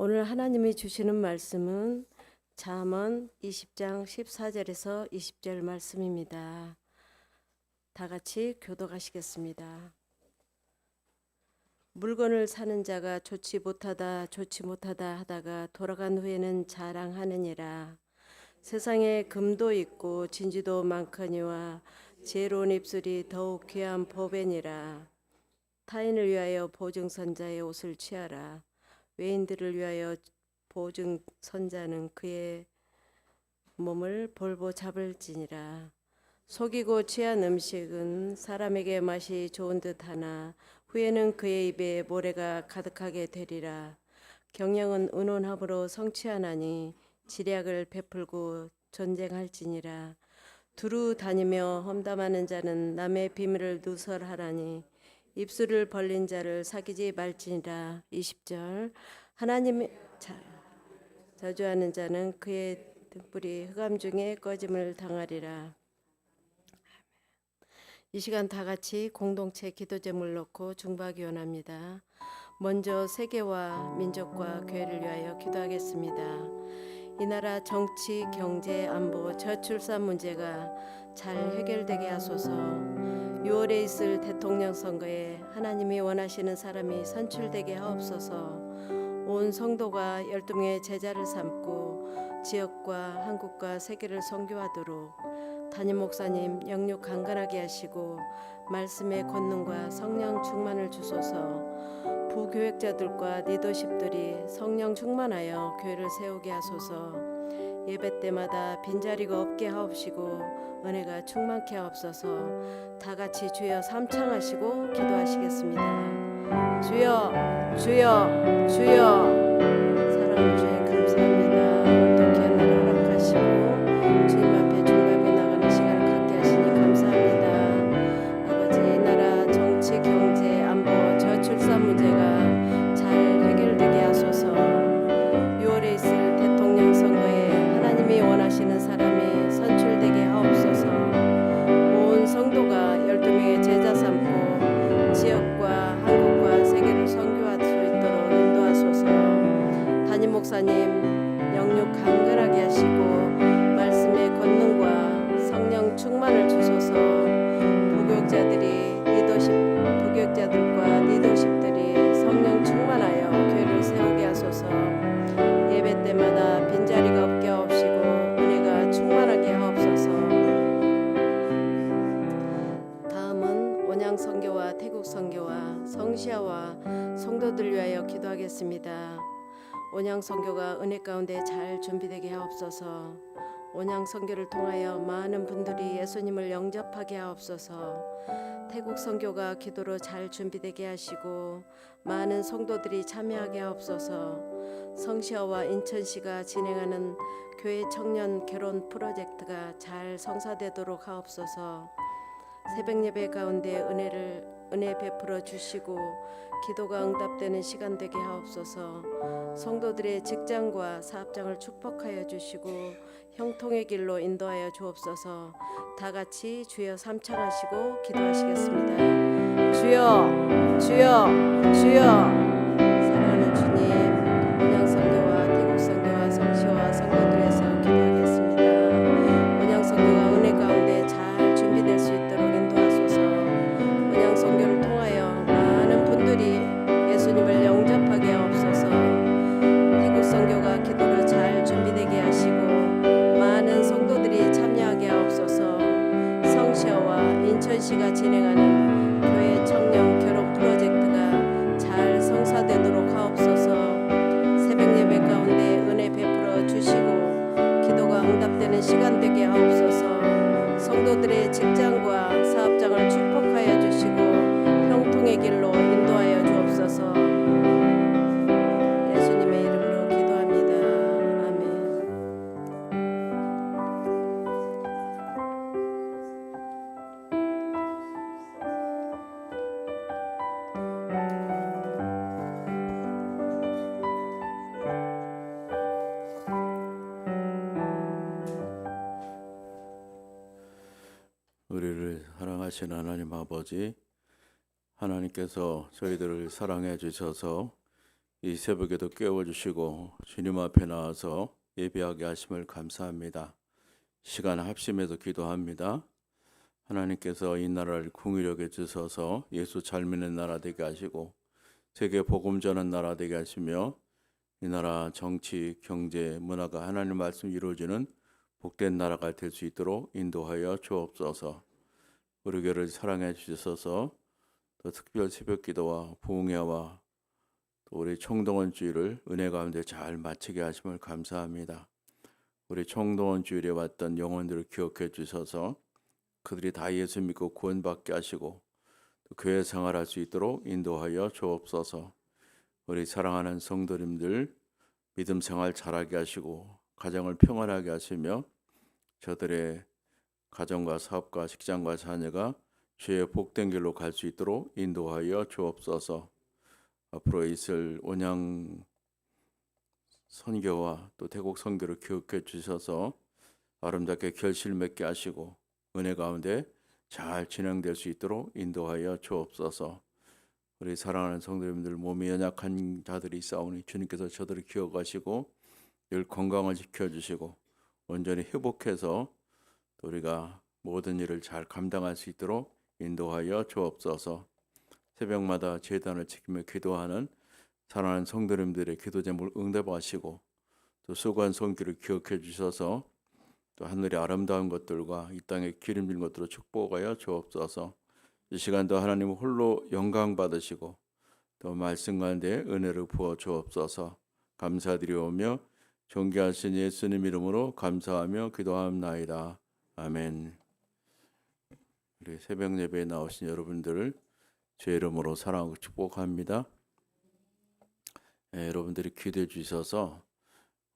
오늘 하나님이 주시는 말씀은 잠언 20장 14절에서 20절 말씀입니다. 다 같이 교도가시겠습니다. 물건을 사는 자가 좋지 못하다 좋지 못하다 하다가 돌아간 후에는 자랑하느니라. 세상에 금도 있고 진주도 많거니와 지혜로운 입술이 더욱 귀한 보배니라. 타인을 위하여 보증선자의 옷을 취하라. 외인들을 위하여 보증 선자는 그의 몸을 볼보 잡을지니라. 속이고 취한 음식은 사람에게 맛이 좋은 듯 하나 후에는 그의 입에 모래가 가득하게 되리라. 경영은 은혼함으로 성취하나니 지략을 베풀고 전쟁할지니라. 두루 다니며 험담하는 자는 남의 비밀을 누설하라니 입술을 벌린 자를 사귀지 말지니라. 20절 하나님의 자, 저주하는 자는 그의 등불이 흑암 중에 꺼짐을 당하리라. 이 시간 다 같이 공동체 기도 제물 놓고 중보하기 원합니다. 먼저 세계와 민족과 교회를 위하여 기도하겠습니다. 이 나라 정치, 경제, 안보, 저출산 문제가 잘 해결되게 하소서. 6월에 있을 대통령 선거에 하나님이 원하시는 사람이 선출되게 하옵소서. 온 성도가 12명의 제자를 삼고 지역과 한국과 세계를 선교하도록 담임 목사님 영육 강건하게 하시고 말씀의 권능과 성령 충만을 주소서. 부교역자들과 리더십들이 성령 충만하여 교회를 세우게 하소서. 예배 때마다 빈자리가 없게 하옵시고 은혜가 충만케 하옵소서. 다 같이 주여 삼창하시고 기도하시겠습니다. 주여, 주여, 주여. 목사님 영육 강건하게 하시고 말씀의 권능과 성령 충만을 주소서. 부교육자들이 리더십 부교육자들과 리더십들이 성령 충만하여 교회를 세우게 하소서. 예배 때마다 빈자리가 없게 하옵시고 은혜가 충만하게 하옵소서. 다음은 원양 선교와 태국 선교와 성시아와 성도들 위하여 기도하겠습니다. 원양 선교가 은혜 가운데 잘 준비되게 하옵소서. 원양 선교를 통하여 많은 분들이 예수님을 영접하게 하옵소서. 태국 선교가 기도로 잘 준비되게 하시고 많은 성도들이 참여하게 하옵소서. 성시아와 인천시가 진행하는 교회 청년 결혼 프로젝트가 잘 성사되도록 하옵소서. 새벽 예배 가운데 은혜를 은혜 베풀어 주시고 기도가 응답되는 시간 되게 하옵소서. 성도들의 직장과 사업장을 축복하여 주시고 형통의 길로 인도하여 주옵소서. 다 같이 주여 삼창하시고 기도하시겠습니다. 주여, 주여, 주여. 인천시가 진행하는 사랑하신 하나님 아버지, 하나님께서 저희들을 사랑해 주셔서 이 새벽에도 깨워 주시고 주님 앞에 나와서 예배하게 하심을 감사합니다. 시간 합심해서 기도합니다. 하나님께서 이 나라를 궁유력에 주셔서 예수 잘 믿는 나라 되게 하시고 세계 복음 전한 나라 되게 하시며 이 나라 정치, 경제, 문화가 하나님 말씀 이루어지는 복된 나라가 될 수 있도록 인도하여 주옵소서. 우리 교를 사랑해 주셔서 또 특별 새벽 기도와 부흥회와 또 우리 총동원 주일을 은혜 가운데 잘 마치게 하심을 감사합니다. 우리 총동원 주일에 왔던 영혼들을 기억해 주셔서 그들이 다 예수 믿고 구원받게 하시고 또 교회 생활할 수 있도록 인도하여 주옵소서. 우리 사랑하는 성도님들 믿음 생활 잘하게 하시고 가정을 평안하게 하시며 저들의 가정과 사업과 직장과 자녀가 주의 복된 길로 갈 수 있도록 인도하여 주옵소서. 앞으로 있을 온양 선교와 또 태국 선교를 기억해 주셔서 아름답게 결실 맺게 하시고 은혜 가운데 잘 진행될 수 있도록 인도하여 주옵소서. 우리 사랑하는 성도님들 몸이 연약한 자들이 있사오니 주님께서 저들을 기억하시고 늘 건강을 지켜주시고 온전히 회복해서 또 우리가 모든 일을 잘 감당할 수 있도록 인도하여 주옵소서. 새벽마다 제단을 지키며 기도하는 사랑하는 성도님들의 기도 제목을 응답하시고 또 수고한 손길을 기억해 주셔서 또 하늘의 아름다운 것들과 이 땅의 기름진 것들로 축복하여 주옵소서. 이 시간도 하나님 홀로 영광 받으시고 또 말씀 가운데 은혜를 부어 주옵소서. 감사드리오며 존귀하신 예수님 이름으로 감사하며 기도합나이다. 아멘. 우리 새벽 예배에 나오신 여러분들을 제 이름으로 사랑하고 축복합니다. 예, 여러분들이 기도해 주셔서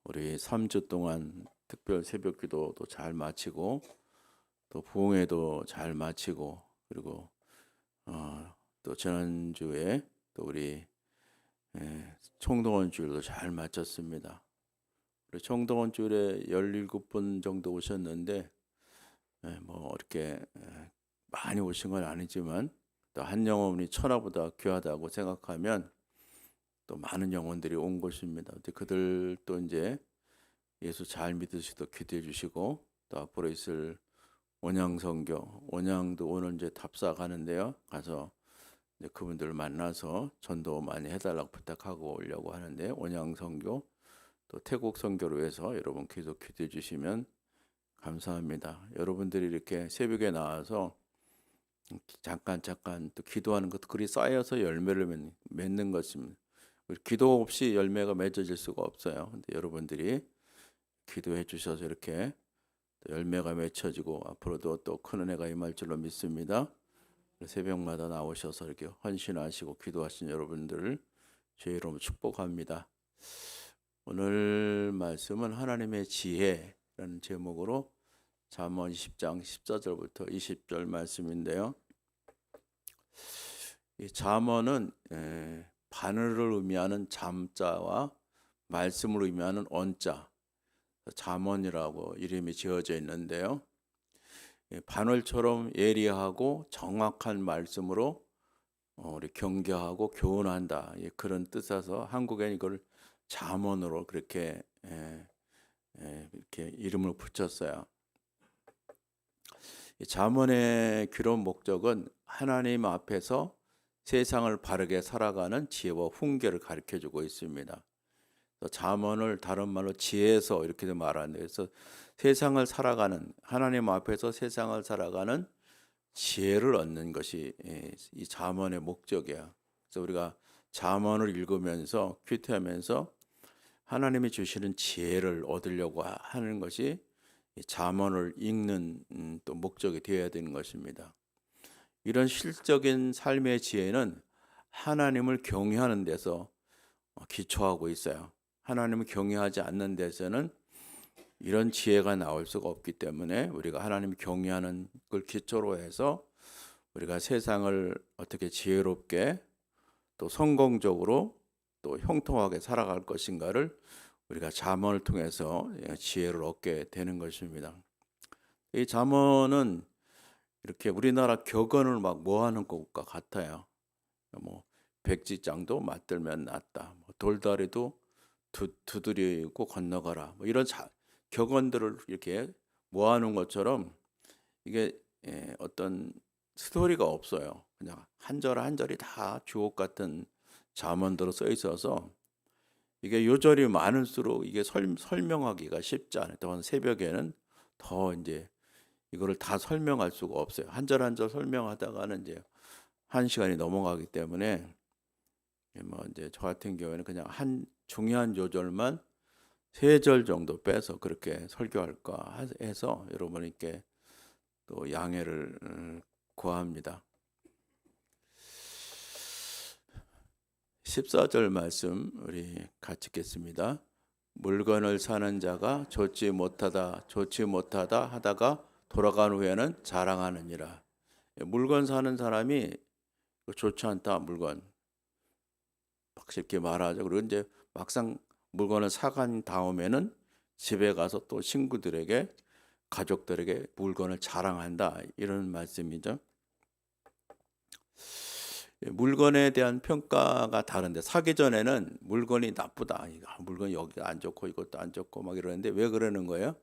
우리 3주 동안 특별 새벽 기도도 잘 마치고 또 부흥회도 잘 마치고 그리고 어, 또 지난주에 또 우리 예, 총동원 주일도 잘 마쳤습니다. 우리 총동원 주일에 17분 정도 오셨는데 예, 뭐 이렇게 예, 많이 오신 건 아니지만 또 한 영혼이 천하보다 귀하다고 생각하면 또 많은 영혼들이 온 것입니다. 근데 그들도 이제 예수 잘 믿으시도록 기도해 주시고 또 앞으로 있을 원양 선교 원양도 오늘 이제 답사 가는데요. 가서 이제 그분들을 만나서 전도 많이 해달라고 부탁하고 오려고 하는데 원양 선교 또 태국 선교를 위해서 여러분 계속 기도해 주시면 감사합니다. 여러분들이 이렇게 새벽에 나와서 잠깐 잠깐 또 기도하는 것도 그리 쌓여서 열매를 맺- 맺는 것입니다. 기도 없이 열매가 맺어질 수가 없어요. 근데 여러분들이 기도해 주셔서 이렇게 또 열매가 맺혀지고 앞으로도 또 큰 은혜가 임할 줄로 믿습니다. 새벽마다 나오셔서 이렇게 헌신하시고 기도하신 여러분들을 주의 이름으로 축복합니다. 오늘 말씀은 하나님의 지혜 라는 제목으로 잠언 10장 14절부터 20절 말씀인데요. 이 잠언은 에, 바늘을 의미하는 잠자와 말씀을 의미하는 언자, 잠언이라고 이름이 지어져 있는데요. 예, 바늘처럼 예리하고 정확한 말씀으로 어, 우리 경계하고 교훈한다. 예, 그런 뜻에서 한국엔 이걸 잠언으로 그렇게 예, 예, 이렇게 이름을 붙였어요. 이 잠언의 기록 목적은 하나님 앞에서 세상을 바르게 살아가는 지혜와 훈계를 가르쳐 주고 있습니다. 잠언을 다른 말로 지혜서 이렇게도 말하는데 그래서 세상을 살아가는 하나님 앞에서 세상을 살아가는 지혜를 얻는 것이 예, 이 잠언의 목적이야. 그래서 우리가 잠언을 읽으면서 큐티하면서 하나님이 주시는 지혜를 얻으려고 하- 하는 것이 이 잠언을 읽는 음, 또 목적이 되어야 되는 것입니다. 이런 실적인 삶의 지혜는 하나님을 경외하는 데서 어, 기초하고 있어요. 하나님을 경외하지 않는 데서는 이런 지혜가 나올 수가 없기 때문에 우리가 하나님을 경외하는 걸 기초로 해서 우리가 세상을 어떻게 지혜롭게 또 성공적으로 또 형통하게 살아갈 것인가를 우리가 잠언을 통해서 예, 지혜를 얻게 되는 것입니다. 이 잠언은 이렇게 우리나라 격언을 막 모아놓은 것과 같아요. 뭐 백지장도 맞들면 낫다. 뭐 돌다리도 두, 두드리고 건너가라. 뭐 이런 자, 격언들을 이렇게 모아놓은 것처럼 이게 예, 어떤 스토리가 없어요. 그냥 한 절 한 절이 다 주옥 같은 잠언들로 써 있어서 이게 요절이 많을수록 이게 설, 설명하기가 쉽지 않아요. 또 새벽에는 더 이제 이거를 다 설명할 수가 없어요. 한 절 한 절 설명하다가는 이제 한 시간이 넘어가기 때문에 뭐 이제 저 같은 경우에는 그냥 한 중요한 요절만 세 절 정도 빼서 그렇게 설교할까 해서 여러분께 또 양해를 음, 구합니다. 14절 말씀 우리 같이 읽겠습니다. 물건을 사는 자가 좋지 못하다 좋지 못하다 하다가 돌아간 후에는 자랑하느니라. 물건 사는 사람이 좋지 않다 물건 확실히 말하죠. 그리고 이제 막상 물건을 사간 다음에는 집에 가서 또 친구들에게 가족들에게 물건을 자랑한다 이런 말씀이죠. 예, 물건에 대한 평가가 다른데 사기 전에는 물건이 나쁘다. 아, 물건 여기 안 좋고 이것도 안 좋고 막 이러는데 왜 그러는 거예요?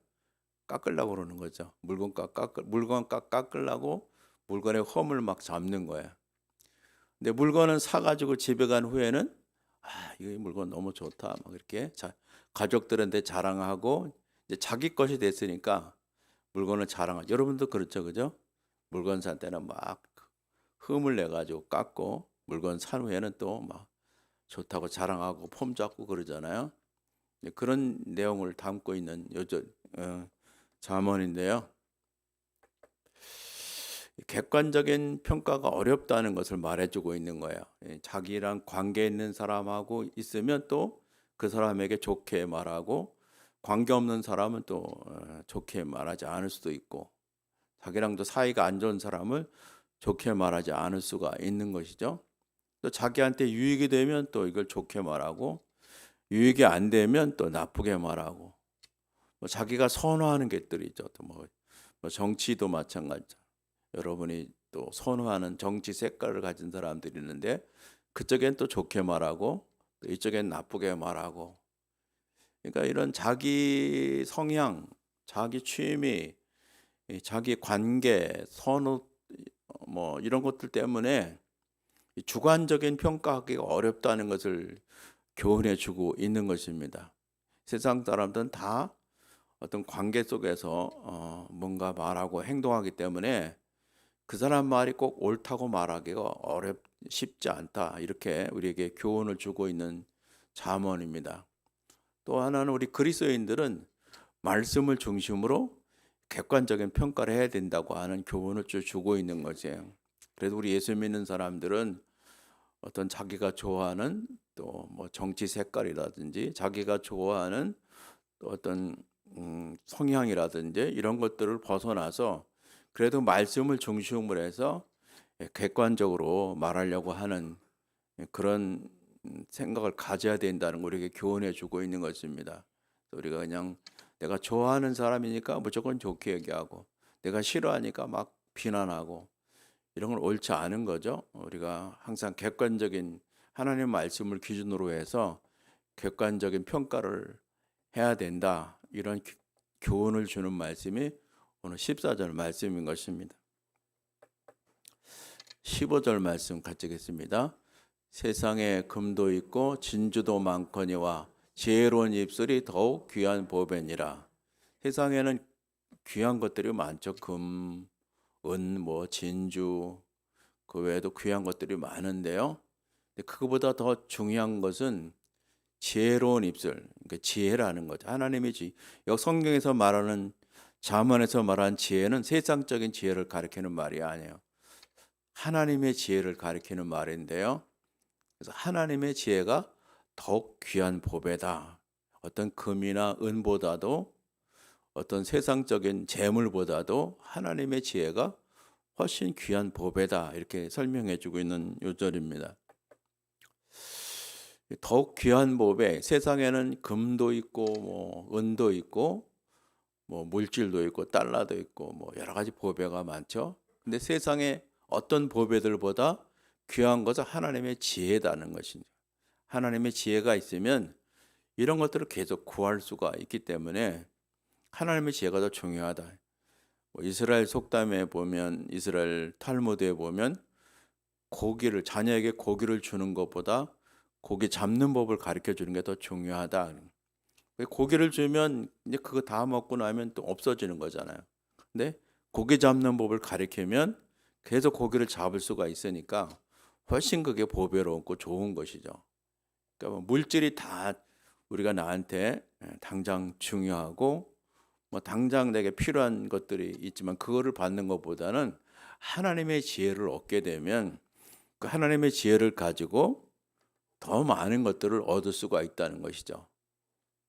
깎으려고 그러는 거죠. 물건 깎깎 물건 깎 깎으려고 물건의 험을 막 잡는 거예요. 근데 물건은 사 가지고 집에 간 후에는 아 이 물건 너무 좋다 막 이렇게 자, 가족들한테 자랑하고 이제 자기 것이 됐으니까 물건을 자랑하죠. 여러분도 그렇죠, 그죠? 물건 살 때는 막 흠을 내 가지고 깎고 물건 산 후에는 또 막 좋다고 자랑하고 폼 잡고 그러잖아요. 그런 내용을 담고 있는 요절 어, 잠언인데요. 객관적인 평가가 어렵다는 것을 말해주고 있는 거예요. 예, 자기랑 관계 있는 사람하고 있으면 또 그 사람에게 좋게 말하고 관계 없는 사람은 또 어, 좋게 말하지 않을 수도 있고 자기랑도 사이가 안 좋은 사람을 좋게 말하지 않을 수가 있는 것이죠. 또 자기한테 유익이 되면 또 이걸 좋게 말하고 유익이 안 되면 또 나쁘게 말하고 뭐 자기가 선호하는 것들이죠. 또뭐 뭐 정치도 마찬가지죠. 여러분이 또 선호하는 정치 색깔을 가진 사람들이 있는데 그쪽엔 또 좋게 말하고 또 이쪽엔 나쁘게 말하고 그러니까 이런 자기 성향, 자기 취미, 이 자기 관계, 선호 뭐 이런 것들 때문에 이 주관적인 평가하기가 어렵다는 것을 교훈해 주고 있는 것입니다. 세상 사람들은 다 어떤 관계 속에서 어 뭔가 말하고 행동하기 때문에 그 사람 말이 꼭 옳다고 말하기가 어렵 쉽지 않다 이렇게 우리에게 교훈을 주고 있는 잠언입니다. 또 하나는 우리 그리스도인들은 말씀을 중심으로 객관적인 평가를 해야 된다고 하는 교훈을 쭉 주고 있는 거죠. 그래도 우리 예수 믿는 사람들은 어떤 자기가 좋아하는 또 뭐 정치 색깔이라든지 자기가 좋아하는 또 어떤 음, 성향이라든지 이런 것들을 벗어나서 그래도 말씀을 중심으로 해서 객관적으로 말하려고 하는 그런 생각을 가져야 된다는 걸 우리에게 교훈해 주고 있는 것입니다. 우리가 그냥 내가 좋아하는 사람이니까 무조건 좋게 얘기하고 내가 싫어하니까 막 비난하고 이런 건 옳지 않은 거죠. 우리가 항상 객관적인 하나님 말씀을 기준으로 해서 객관적인 평가를 해야 된다. 이런 기- 교훈을 주는 말씀이 오늘 14절 말씀인 것입니다. 15절 말씀 같이 읽겠습니다. 세상에 금도 있고 진주도 많거니와 지혜로운 입술이 더욱 귀한 보배니라. 세상에는 귀한 것들이 많죠. 금, 은, 뭐 진주 그 외에도 귀한 것들이 많은데요. 근데 그거보다 더 중요한 것은 지혜로운 입술, 그러니까 지혜라는 거죠. 하나님의 지. 여기 성경에서 말하는 자문에서 말한 지혜는 세상적인 지혜를 가리키는 말이 아니에요. 하나님의 지혜를 가리키는 말인데요. 그래서 하나님의 지혜가 더욱 귀한 보배다. 어떤 금이나 은보다도 어떤 세상적인 재물보다도 하나님의 지혜가 훨씬 귀한 보배다. 이렇게 설명해 주고 있는 요절입니다. 더욱 귀한 보배, 세상에는 금도 있고 뭐 은도 있고 뭐 물질도 있고 달러도 있고 뭐 여러 가지 보배가 많죠. 근데 세상에 어떤 보배들보다 귀한 것은 하나님의 지혜다는 것이죠. 하나님의 지혜가 있으면 이런 것들을 계속 구할 수가 있기 때문에 하나님의 지혜가 더 중요하다. 뭐 이스라엘 속담에 보면 이스라엘 탈무드에 보면 고기를 자녀에게 고기를 주는 것보다 고기 잡는 법을 가르쳐 주는 게 더 중요하다. 고기를 주면 이제 그거 다 먹고 나면 또 없어지는 거잖아요. 근데 고기 잡는 법을 가르치면 계속 고기를 잡을 수가 있으니까 훨씬 그게 보배롭고 좋은 것이죠. 그러니까 뭐 물질이 다 우리가 나한테 당장 중요하고 뭐 당장 내게 필요한 것들이 있지만 그거를 받는 것보다는 하나님의 지혜를 얻게 되면 그 하나님의 지혜를 가지고 더 많은 것들을 얻을 수가 있다는 것이죠.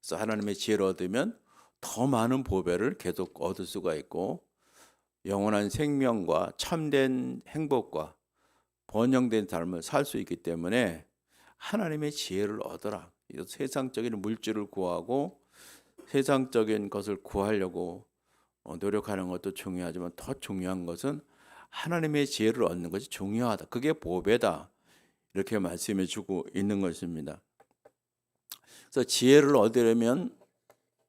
그래서 하나님의 지혜를 얻으면 더 많은 보배를 계속 얻을 수가 있고 영원한 생명과 참된 행복과 번영된 삶을 살 수 있기 때문에 하나님의 지혜를 얻어라. 이 세상적인 물질을 구하고 세상적인 것을 구하려고 어, 노력하는 것도 중요하지만 더 중요한 것은 하나님의 지혜를 얻는 것이 중요하다. 그게 보배다. 이렇게 말씀해 주고 있는 것입니다. 그래서 지혜를 얻으려면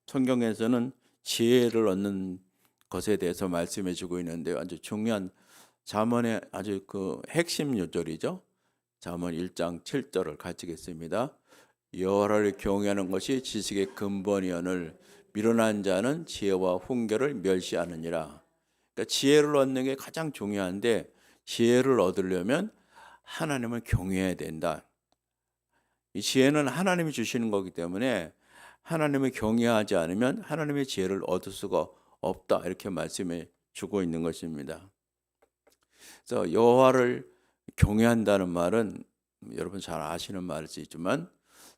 성경에서는 지혜를 얻는 것에 대해서 말씀해 주고 있는데요. 아주 중요한 잠언의 아주 그 핵심 요절이죠. 잠언 1장 7절을 가지겠습니다. 여호와를 경외하는 것이 지식의 근본이언을 미련한 자는 지혜와 훈계를 멸시하느니라. 그러니까 지혜를 얻는 게 가장 중요한데 지혜를 얻으려면 하나님을 경외해야 된다. 이 지혜는 하나님이 주시는 거기 때문에 하나님을 경외하지 않으면 하나님의 지혜를 얻을 수가 없다 이렇게 말씀해 주고 있는 것입니다. 그래서 여호와를 경외한다는 말은 여러분 잘 아시는 말이지만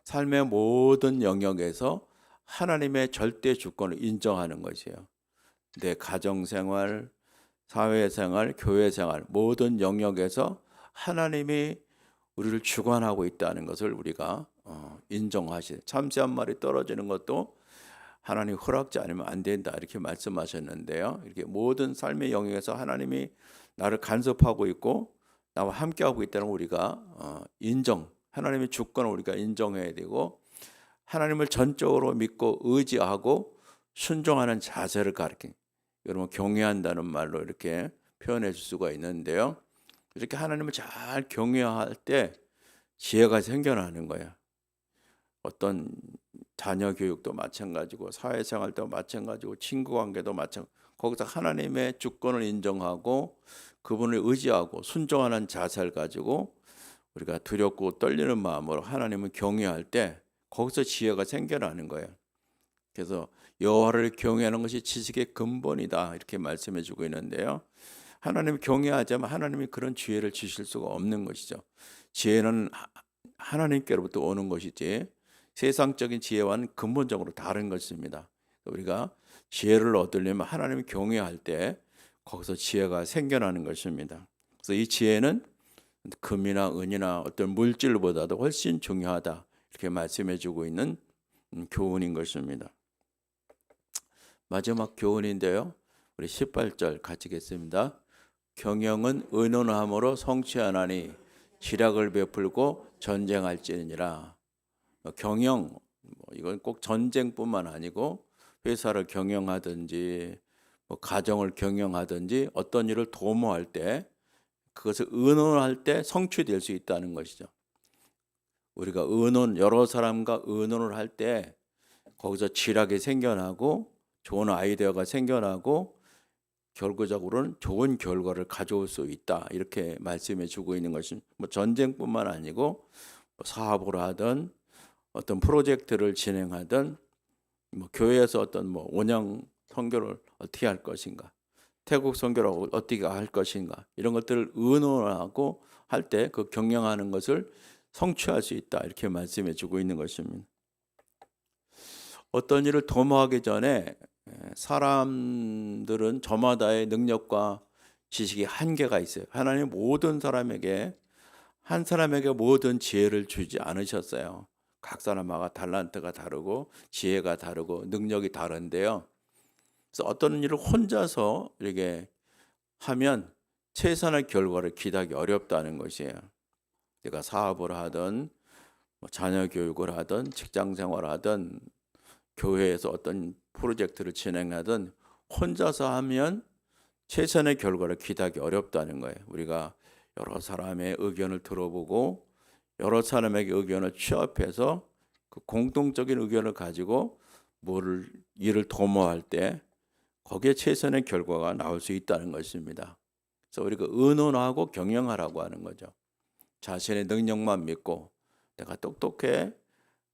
삶의 모든 영역에서 하나님의 절대 주권을 인정하는 것이에요. 내 가정 생활, 사회 생활, 교회 생활 모든 영역에서 하나님이 우리를 주관하고 있다는 것을 우리가 어, 인정하시. 참새 한 마리 떨어지는 것도 하나님 허락지 않으면 안 된다 이렇게 말씀하셨는데요. 이렇게 모든 삶의 영역에서 하나님이 나를 간섭하고 있고 나와 함께하고 있다는 걸 우리가 어, 인정. 하나님의 주권을 우리가 인정해야 되고 하나님을 전적으로 믿고 의지하고 순종하는 자세를 가르쳐. 여러분 경외한다는 말로 이렇게 표현해 줄 수가 있는데요. 이렇게 하나님을 잘 경외할 때 지혜가 생겨나는 거야. 어떤 자녀 교육도 마찬가지고 사회생활도 마찬가지고 친구 관계도 마찬가지. 거기서 하나님의 주권을 인정하고 그분을 의지하고 순종하는 자세를 가지고 우리가 두렵고 떨리는 마음으로 하나님을 경외할 때 거기서 지혜가 생겨나는 거예요. 그래서 여호와를 경외하는 것이 지식의 근본이다 이렇게 말씀해 주고 있는데요. 하나님 경외하자면 하나님이 그런 지혜를 주실 수가 없는 것이죠. 지혜는 하나님께로부터 오는 것이지 세상적인 지혜와는 근본적으로 다른 것입니다. 우리가 지혜를 얻으려면 하나님을 경외할 때 거기서 지혜가 생겨나는 것입니다. 그래서 이 지혜는 금이나 은이나 어떤 물질보다도 훨씬 중요하다 이렇게 말씀해 주고 있는 음, 교훈인 것입니다. 마지막 교훈인데요. 우리 18절 가지겠습니다. 경영은 의논함으로 성취하나니 지략을 베풀고 전쟁할지니라. 경영 뭐 이건 꼭 전쟁뿐만 아니고 회사를 경영하든지 뭐 가정을 경영하든지 어떤 일을 도모할 때 그것을 의논할 때 성취될 수 있다는 것이죠. 우리가 의논 여러 사람과 의논을 할 때 거기서 지략이 생겨나고 좋은 아이디어가 생겨나고 결과적으로는 좋은 결과를 가져올 수 있다 이렇게 말씀해 주고 있는 것이 뭐 전쟁뿐만 아니고 뭐 사업을 하든 어떤 프로젝트를 진행하든 뭐 교회에서 어떤 뭐 원양 선교를 어떻게 할 것인가 태국 선교를 어떻게 할 것인가 이런 것들을 의논하고 할 때 그 경영하는 것을 성취할 수 있다 이렇게 말씀해 주고 있는 것입니다. 어떤 일을 도모하기 전에 사람들은 저마다의 능력과 지식이 한계가 있어요. 하나님 모든 사람에게 한 사람에게 모든 지혜를 주지 않으셨어요. 각 사람마다 달란트가 다르고 지혜가 다르고 능력이 다른데요. 그래서 어떤 일을 혼자서 이렇게 하면 최선의 결과를 기대하기 어렵다는 것이에요. 내가 사업을 하든 뭐 자녀 교육을 하든 직장 생활을 하든 교회에서 어떤 프로젝트를 진행하든 혼자서 하면 최선의 결과를 기대하기 어렵다는 거예요. 우리가 여러 사람의 의견을 들어보고 여러 사람에게 의견을 취합해서 그 공동적인 의견을 가지고 뭐를 일을 도모할 때 거기에 최선의 결과가 나올 수 있다는 것입니다. 그래서 우리가 의논하고 경영하라고 하는 거죠. 자신의 능력만 믿고 내가 똑똑해,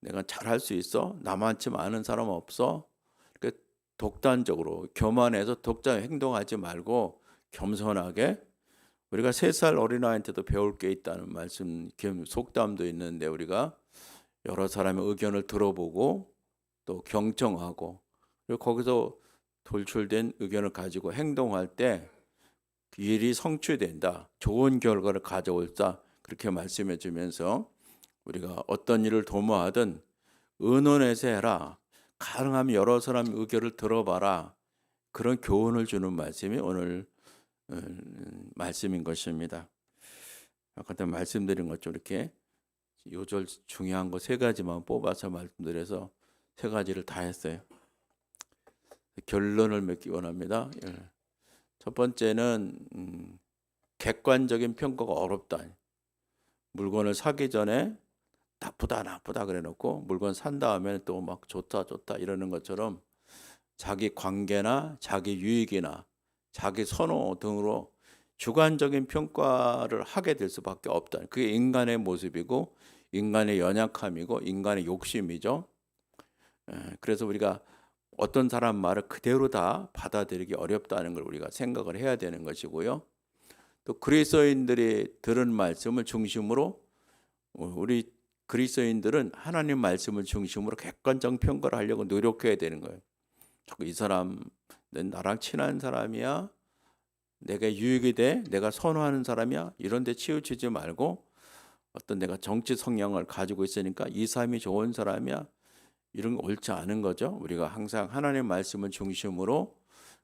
내가 잘할 수 있어, 나만치 많은 사람 없어. 그 독단적으로 교만해서 독자 행동하지 말고 겸손하게 우리가 세 살 어린아이한테도 배울 게 있다는 말씀 겸 속담도 있는데 우리가 여러 사람의 의견을 들어보고 또 경청하고 그리고 거기서 돌출된 의견을 가지고 행동할 때 일이 성취된다. 좋은 결과를 가져올다. 그렇게 말씀해 주면서 우리가 어떤 일을 도모하든 의논해서 해라. 가능하면 여러 사람의 의견을 들어봐라. 그런 교훈을 주는 말씀이 오늘 음, 말씀인 것입니다. 아까 때 말씀드린 것처럼 이렇게 요절 중요한 거 세 가지만 뽑아서 말씀드려서 세 가지를 다 했어요. 결론을 맺기 원합니다. 예. 첫 번째는 음, 객관적인 평가가 어렵다. 물건을 사기 전에 나쁘다 나쁘다 그래놓고 물건 산 다음에 또 막 좋다 좋다 이러는 것처럼 자기 관계나 자기 유익이나 자기 선호 등으로 주관적인 평가를 하게 될 수밖에 없다. 그게 인간의 모습이고 인간의 연약함이고 인간의 욕심이죠. 에, 그래서 우리가 어떤 사람 말을 그대로 다 받아들이기 어렵다는 걸 우리가 생각을 해야 되는 것이고요. 또 그리스도인들이 들은 말씀을 중심으로 어, 우리 그리스도인들은 하나님 말씀을 중심으로 객관적 평가를 하려고 노력해야 되는 거예요. 자꾸 이 사람은 나랑 친한 사람이야. 내가 유익이 돼. 내가 선호하는 사람이야. 이런 데 치우치지 말고 어떤 내가 정치 성향을 가지고 있으니까 이 사람이 좋은 사람이야. 이런 거 옳지 않은 거죠. 우리가 항상 하나님 말씀을 중심으로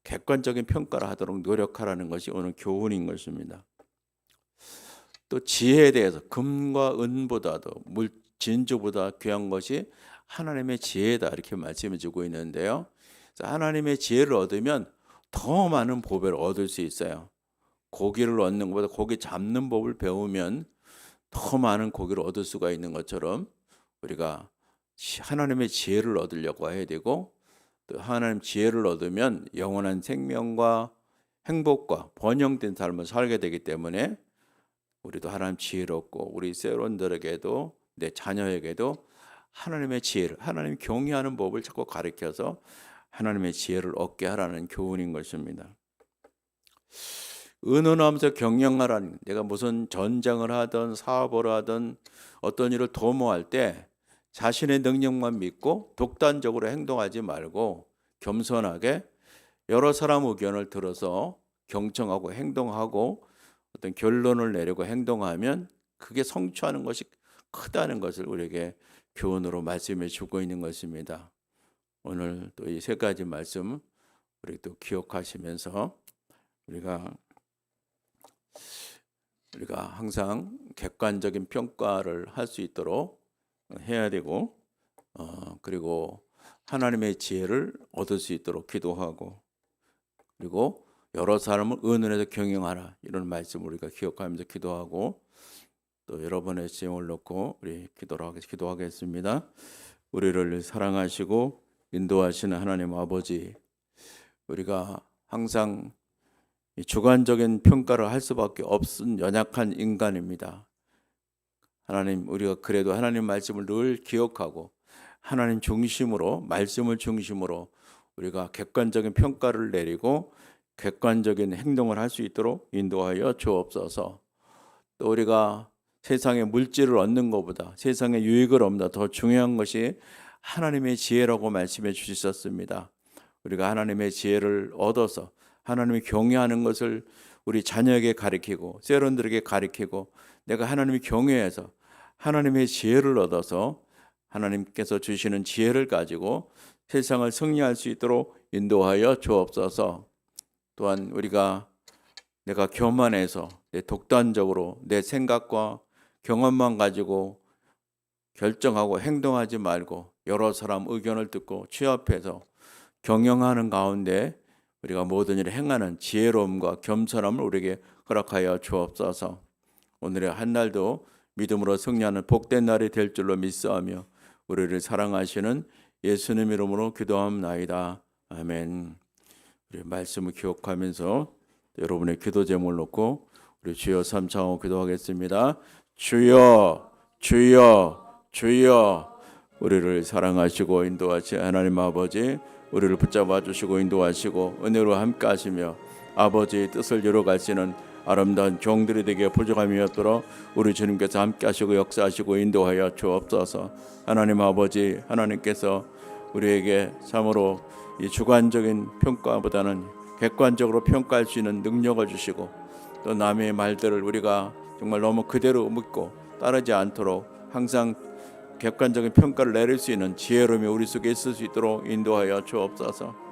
객관적인 평가를 하도록 노력하라는 것이 오늘 교훈인 것입니다. 또 지혜에 대해서 금과 은보다도 물 진주보다 귀한 것이 하나님의 지혜다 이렇게 말씀해 주고 있는데요. 하나님의 지혜를 얻으면 더 많은 보배를 얻을 수 있어요. 고기를 얻는 것보다 고기 잡는 법을 배우면 더 많은 고기를 얻을 수가 있는 것처럼 우리가 하나님의 지혜를 얻으려고 해야 되고 또 하나님 지혜를 얻으면 영원한 생명과 행복과 번영된 삶을 살게 되기 때문에 우리도 하나님 지혜를 얻고 우리 세론들에게도 내 자녀에게도 하나님의 지혜를 하나님 경외하는 법을 자꾸 가르쳐서 하나님의 지혜를 얻게 하라는 교훈인 것입니다. 은은하면서 경영하라는 내가 무슨 전쟁을 하든 사업을 하든 어떤 일을 도모할 때 자신의 능력만 믿고 독단적으로 행동하지 말고 겸손하게 여러 사람 의견을 들어서 경청하고 행동하고 어떤 결론을 내리고 행동하면 그게 성취하는 것이 크다는 것을 우리에게 교훈으로 말씀해 주고 있는 것입니다. 오늘 또 이 세 가지 말씀 우리 또 기억하시면서 우리가 우리가 항상 객관적인 평가를 할 수 있도록 해야 되고 어, 그리고 하나님의 지혜를 얻을 수 있도록 기도하고 그리고 여러 사람을 은은해서 경영하라 이런 말씀 우리가 기억하면서 기도하고 또 여러분의 지ем을 놓고 우리 기도하겠습니다. 우리를 사랑하시고 인도하시는 하나님 아버지 우리가 항상 주관적인 평가를 할 수밖에 없은 연약한 인간입니다. 하나님 우리가 그래도 하나님 말씀을 늘 기억하고 하나님 중심으로 말씀을 중심으로 우리가 객관적인 평가를 내리고 객관적인 행동을 할 수 있도록 인도하여 주옵소서. 또 우리가 세상의 물질을 얻는 것보다 세상의 유익을 얻는 더 중요한 것이 하나님의 지혜라고 말씀해 주셨습니다. 우리가 하나님의 지혜를 얻어서 하나님을 경외하는 것을 우리 자녀에게 가리키고 세론들에게 가리키고 내가 하나님을 경외해서 하나님의 지혜를 얻어서 하나님께서 주시는 지혜를 가지고 세상을 승리할 수 있도록 인도하여 주옵소서. 또한 우리가 내가 교만해서 내 독단적으로 내 생각과 경험만 가지고 결정하고 행동하지 말고 여러 사람 의견을 듣고 취합해서 경영하는 가운데 우리가 모든 일을 행하는 지혜로움과 겸손함을 우리에게 허락하여 주옵소서. 오늘의 한 날도 믿음으로 승리하는 복된 날이 될 줄로 믿사오며 우리를 사랑하시는 예수님 이름으로 기도함나이다. 아멘. 우리 말씀을 기억하면서 여러분의 기도 제목을 놓고 우리 주여 삼창하고 기도하겠습니다. 주여, 주여, 주여. 우리를 사랑하시고 인도하시 하나님 아버지, 우리를 붙잡아 주시고 인도하시고 은혜로 함께 하시며 아버지의 뜻을 이루어가시는 아름다운 종들이 되게 부족함이 없도록 우리 주님께서 함께 하시고 역사하시고 인도하여 주옵소서. 하나님 아버지, 하나님께서 우리에게 참으로 이 주관적인 평가보다는 객관적으로 평가할 수 있는 능력을 주시고 또 남의 말들을 우리가 정말 너무 그대로 믿고 따르지 않도록 항상 객관적인 평가를 내릴 수 있는 지혜로움이 우리 속에 있을 수 있도록 인도하여 주옵소서.